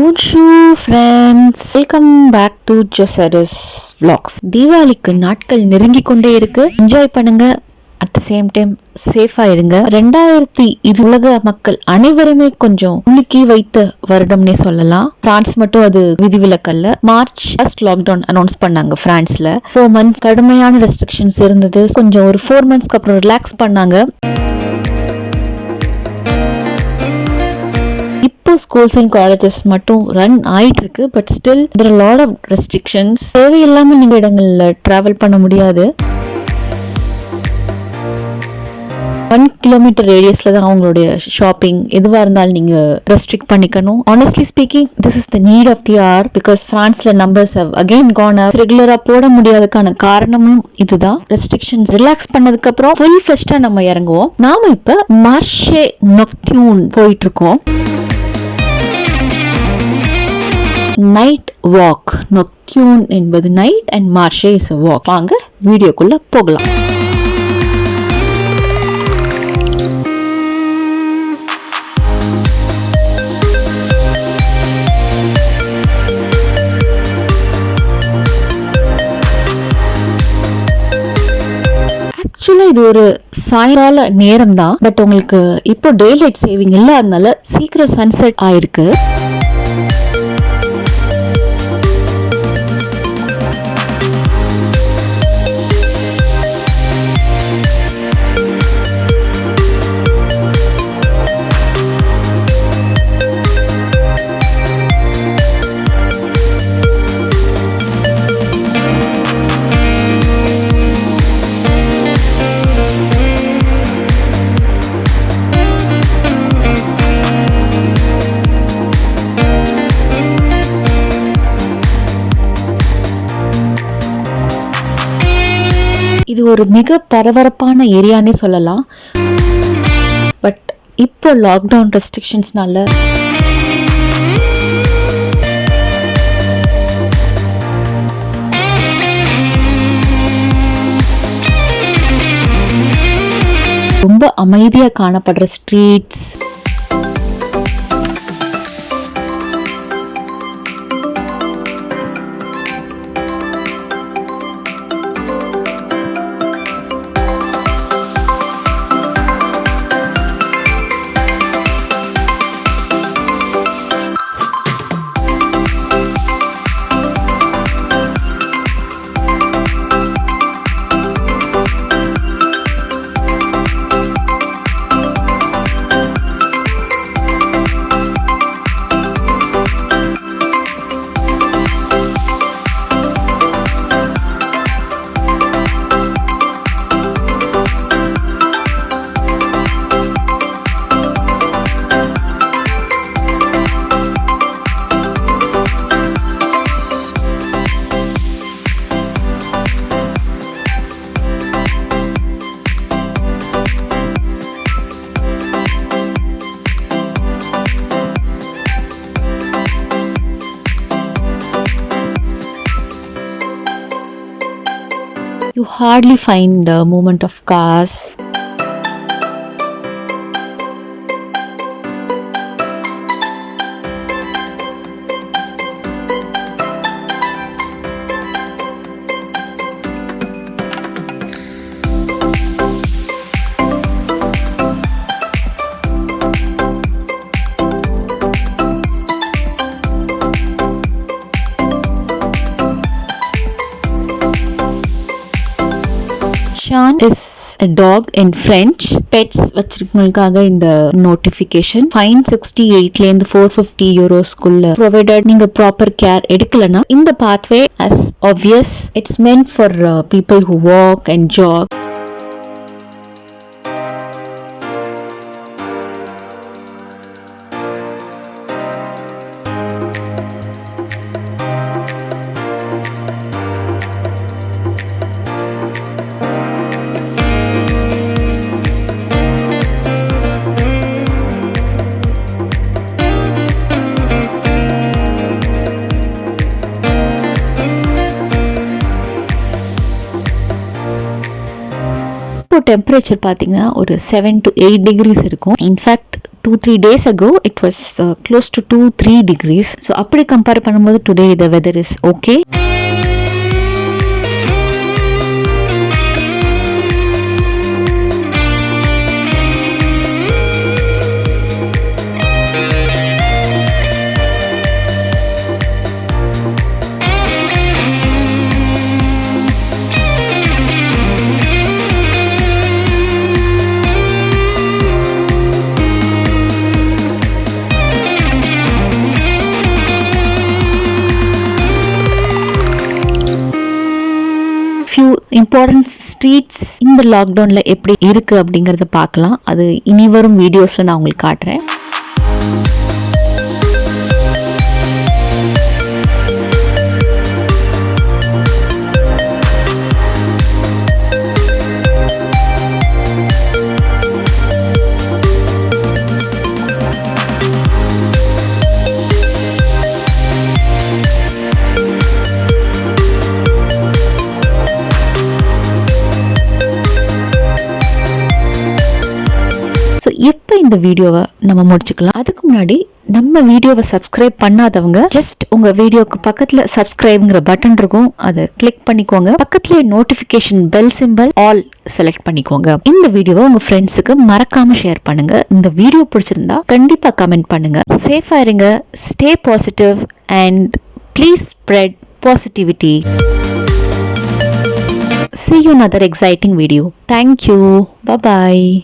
போன்ஷூ friends welcome back to ஜொசரஸ் vlogs தீபாவளிக்கு நாட்கள் நெருங்கி கொண்டே இருக்கு. என்ஜாய் பண்ணுங்க. அட் த சேம் டைம் சேஃபா இருங்க. ரெண்டாயிரத்தி இது உலக மக்கள் அனைவருமே கொஞ்சம் உலுக்கி வைத்த வருடம்னே சொல்லலாம். பிரான்ஸ் மட்டும் அது விதிவிலக்கல்ல. மார்ச் ஃபர்ஸ்ட் லாக்டவுன் அனௌன்ஸ் பண்ணாங்க பிரான்ஸ்ல. ஃபோர் மந்த்ஸ் கடுமையான ரெஸ்ட்ரிக்ஷன்ஸ் இருந்தது. கொஞ்சம் ஒரு ஃபோர் மந்த்ஸ்க்கு அப்புறம் ரிலாக்ஸ் பண்ணாங்க. இப்போ ஸ்கூல்ஸ் அண்ட் காலேஜஸ் மட்டும் ரன் ஆயிட்டு இருக்கு but still there lot of restrictions தேவையில்லாமல் நீங்கள் இடங்கள்ல ட்ராவல் பண்ண முடியாது. ஒன் கிலோமீட்டர் ரேடியஸ்ல தான் அவங்களுடைய ஷாப்பிங் எதுவாக இருந்தாலும் நீங்க ரெஸ்ட்ரிக்ட் பண்ணிக்கணும். Honestly speaking this is the need of the hour because ஃப்ரான்ஸில் நம்பர்ஸ் ஹவ் அகெயின் கான் ரெகுலராக போட முடியாததுக்கான காரணமும் இதுதான். ரெஸ்ட்ரிக்ஷன்ஸ் ரிலாக்ஸ் பண்ணதுக்கு அப்புறம் ஃபுல் ஃபெஸ்டா நம்ம இறங்குவோம். நாம இப்போ மார்ஷே நொக்டியூன் போயிட்டு நைட் வாக் நொக்யூன் என்பது நைட் அண்ட் மார்ஷே இஸ் வாக் வாங்க வீடியோக்குள்ள போகலாம். ஆக்சுவலா இது ஒரு சாயங்கால நேரம் தான் பட் உங்களுக்கு இப்போ டே லைட் சேவிங் இல்லாதனால சீக்கிரம் சன்செட் ஆயிருக்கு. இது ஒரு மிக பரபரப்பான ஏரியானே சொல்லலாம். பட் இப்போ லாக்டவுன் ரெஸ்ட்ரிக்ஷன்ஸ்னால ரொம்ப அமைதியாக காணப்படுற streets you hardly find the movement of cars is a dog in pets வச்சிருக்கவங்களுக்காக இந்த நோட்டிஃபிகேஷன் ஃபைன் சிக்ஸ்டி எயிட்ல இருந்து ஃபோர் ஃபிஃப்டி யூரோஸ்குள்ள ப்ரொவைடட் நீங்க ப்ராப்பர் கேர் எடுக்கலனா இந்த pathway as obvious it's meant for people who walk and jog இப்போ temperature பார்த்தீங்கன்னா ஒரு செவன் டு எயிட் டிகிரிஸ் இருக்கும். In fact two three days ago it was close to two three degrees so அப்படி compare பண்ணும்போது today the weather is okay important streets இந்த லாக்டவுனில் எப்படி இருக்குது அப்படிங்கிறத பார்க்கலாம். அது இனி வரும் வீடியோஸில் நான் உங்களுக்கு காட்டுறேன். இந்த வீடியோவை நம்ம முடிச்சுக்கலாம். அதுக்கு முன்னாடி நம்ம வீடியோவை சப்ஸ்கிரைப் பண்ணாதவங்க ஜஸ்ட் உங்க வீடியோக்கு பக்கத்துல சப்ஸ்கிரைப்ங்கிற பட்டன் இருக்கும். அதை கிளிக் பண்ணிக்கோங்க. பக்கத்துலேயே notification bell symbol all select பண்ணிக்கோங்க. இந்த வீடியோவை உங்க ஃப்ரெண்ட்ஸுக்கு மறக்காம ஷேர் பண்ணுங்க. இந்த வீடியோ பிடிச்சிருந்தா கண்டிப்பா கமெண்ட் பண்ணுங்க. சேஃபா இருங்க. Stay positive and please spread positivity See you another exciting video. Thank you. Bye bye.